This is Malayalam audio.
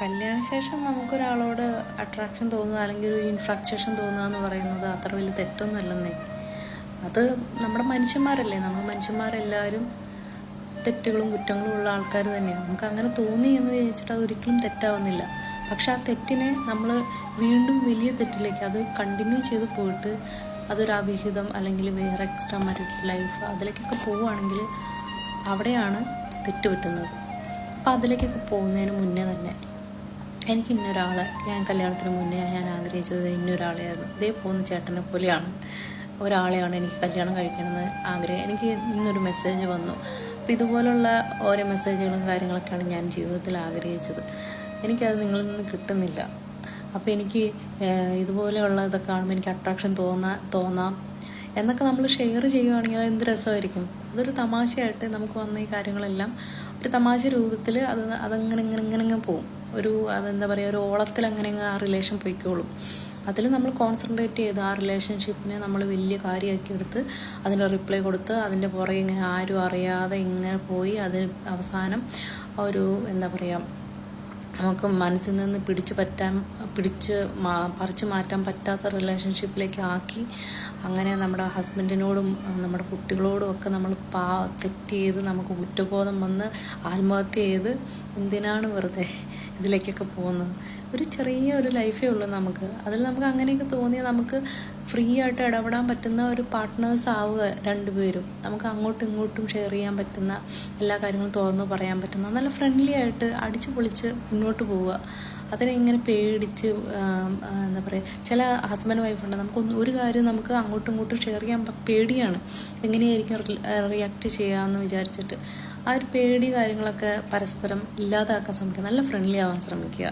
കല്യാണശേഷം നമുക്കൊരാളോട് അട്രാക്ഷൻ തോന്നുക അല്ലെങ്കിൽ ഒരു ഇൻഫ്രാക്ചേഷൻ തോന്നുക എന്ന് പറയുന്നത് അത്ര വലിയ തെറ്റൊന്നും അല്ലെന്നേ അത് നമ്മുടെ മനുഷ്യന്മാരല്ലേ. നമ്മൾ മനുഷ്യന്മാരെല്ലാവരും തെറ്റുകളും കുറ്റങ്ങളും ഉള്ള ആൾക്കാർ തന്നെയാണ്. നമുക്ക് അങ്ങനെ തോന്നി എന്ന് വിചാരിച്ചിട്ട് അത് ഒരിക്കലും തെറ്റാവുന്നില്ല. പക്ഷെ ആ തെറ്റിനെ നമ്മൾ വീണ്ടും വലിയ തെറ്റിലേക്ക് അത് കണ്ടിന്യൂ ചെയ്ത് പോയിട്ട് അതൊരു അവിഹിതം അല്ലെങ്കിൽ വേറെ എക്സ്ട്രാ മാരിറ്റൽ ലൈഫ് അതിലേക്കൊക്കെ പോവുകയാണെങ്കിൽ അവിടെയാണ് തെറ്റ് പറ്റുന്നത്. അപ്പോൾ അതിലേക്കൊക്കെ പോകുന്നതിന് മുന്നേ തന്നെ എനിക്ക് ഇന്നൊരാളെ ഞാൻ കല്യാണത്തിന് മുന്നേ ഞാൻ ആഗ്രഹിച്ചത് ഇന്നൊരാളെയായിരുന്നു. ഇതേ പോകുന്ന ചേട്ടനെ പോലെയാണ്. ഒരാളെയാണ് എനിക്ക് കല്യാണം കഴിക്കണമെന്ന് ആഗ്രഹം. എനിക്ക് ഇന്നൊരു മെസ്സേജ് വന്നു. അപ്പോൾ ഇതുപോലുള്ള ഓരോ മെസ്സേജുകളും കാര്യങ്ങളൊക്കെയാണ് ഞാൻ ജീവിതത്തിൽ ആഗ്രഹിച്ചത്. എനിക്കത് നിങ്ങളിൽ നിന്ന് കിട്ടുന്നില്ല. അപ്പോൾ എനിക്ക് ഇതുപോലെയുള്ള ഇതൊക്കെ കാണുമ്പോൾ എനിക്ക് അട്രാക്ഷൻ തോന്നാ തോന്നാം. എന്നൊക്കെ നമ്മൾ ഷെയർ ചെയ്യുവാണെങ്കിൽ അത് എന്ത് രസമായിരിക്കും? അതൊരു തമാശയായിട്ട് നമുക്ക് വന്ന ഈ കാര്യങ്ങളെല്ലാം ഒരു തമാശ രൂപത്തിൽ അത് അതങ്ങനെ ഇങ്ങനെ ഇങ്ങനെ ഇങ്ങനെ പോകും. ഒരു അതെന്താ പറയുക ഒരു ഓളത്തിൽ അങ്ങനെ അങ്ങ് ആ റിലേഷൻ പൊയ്ക്കോളും. അതിൽ നമ്മൾ കോൺസെൻട്രേറ്റ് ചെയ്ത് ആ റിലേഷൻഷിപ്പിനെ നമ്മൾ വലിയ കാര്യമാക്കി എടുത്ത് അതിന്റെ റിപ്ലൈ കൊടുത്ത് അതിന്റെ പുറകെ ഇങ്ങനെ ആരും അറിയാതെ ഇങ്ങനെ പോയി അതിന് അവസാനം ഒരു എന്താ പറയുക നമുക്ക് മനസ്സിൽ നിന്ന് പിടിച്ചു പറ്റാൻ പിടിച്ച് മാ പറിച്ചു മാറ്റാൻ പറ്റാത്ത റിലേഷൻഷിപ്പിലേക്ക് ആക്കി അങ്ങനെ നമ്മുടെ ഹസ്ബൻഡിനോടും നമ്മുടെ കുട്ടികളോടും ഒക്കെ നമ്മൾ പാ തെറ്റ് ചെയ്ത് നമുക്ക് കുറ്റബോധം വന്ന് ആത്മഹത്യ ചെയ്ത് എന്തിനാണ് വെറുതെ ഇതിലേക്കൊക്കെ പോകുന്നത് ഒരു ചെറിയ ഒരു ലൈഫേ ഉള്ളൂ നമുക്ക്. അതിൽ നമുക്ക് അങ്ങനെയൊക്കെ തോന്നിയാൽ നമുക്ക് ഫ്രീ ആയിട്ട് ഇടപെടാൻ പറ്റുന്ന ഒരു പാർട്ട്നേഴ്സ് ആവുക രണ്ടുപേരും. നമുക്ക് അങ്ങോട്ടും ഇങ്ങോട്ടും ഷെയർ ചെയ്യാൻ പറ്റുന്ന എല്ലാ കാര്യങ്ങളും തുറന്നു പറയാൻ പറ്റുന്ന നല്ല ഫ്രണ്ട്ലി ആയിട്ട് അടിച്ചു പൊളിച്ച് മുന്നോട്ട് പോവുക. അതിനെ ഇങ്ങനെ പേടിച്ച് എന്താ പറയുക ചില ഹസ്ബൻഡ് വൈഫുണ്ട് ഒന്ന് ഒരു കാര്യം നമുക്ക് അങ്ങോട്ടും ഇങ്ങോട്ടും ഷെയർ ചെയ്യാൻ പേടിയാണ്. എങ്ങനെയായിരിക്കും റിയാക്ട് ചെയ്യാമെന്ന് വിചാരിച്ചിട്ട്. ആ ഒരു പേടി കാര്യങ്ങളൊക്കെ പരസ്പരം ഇല്ലാതാക്കാൻ ശ്രമിക്കുക. നല്ല ഫ്രണ്ട്ലി ആവാൻ ശ്രമിക്കുക.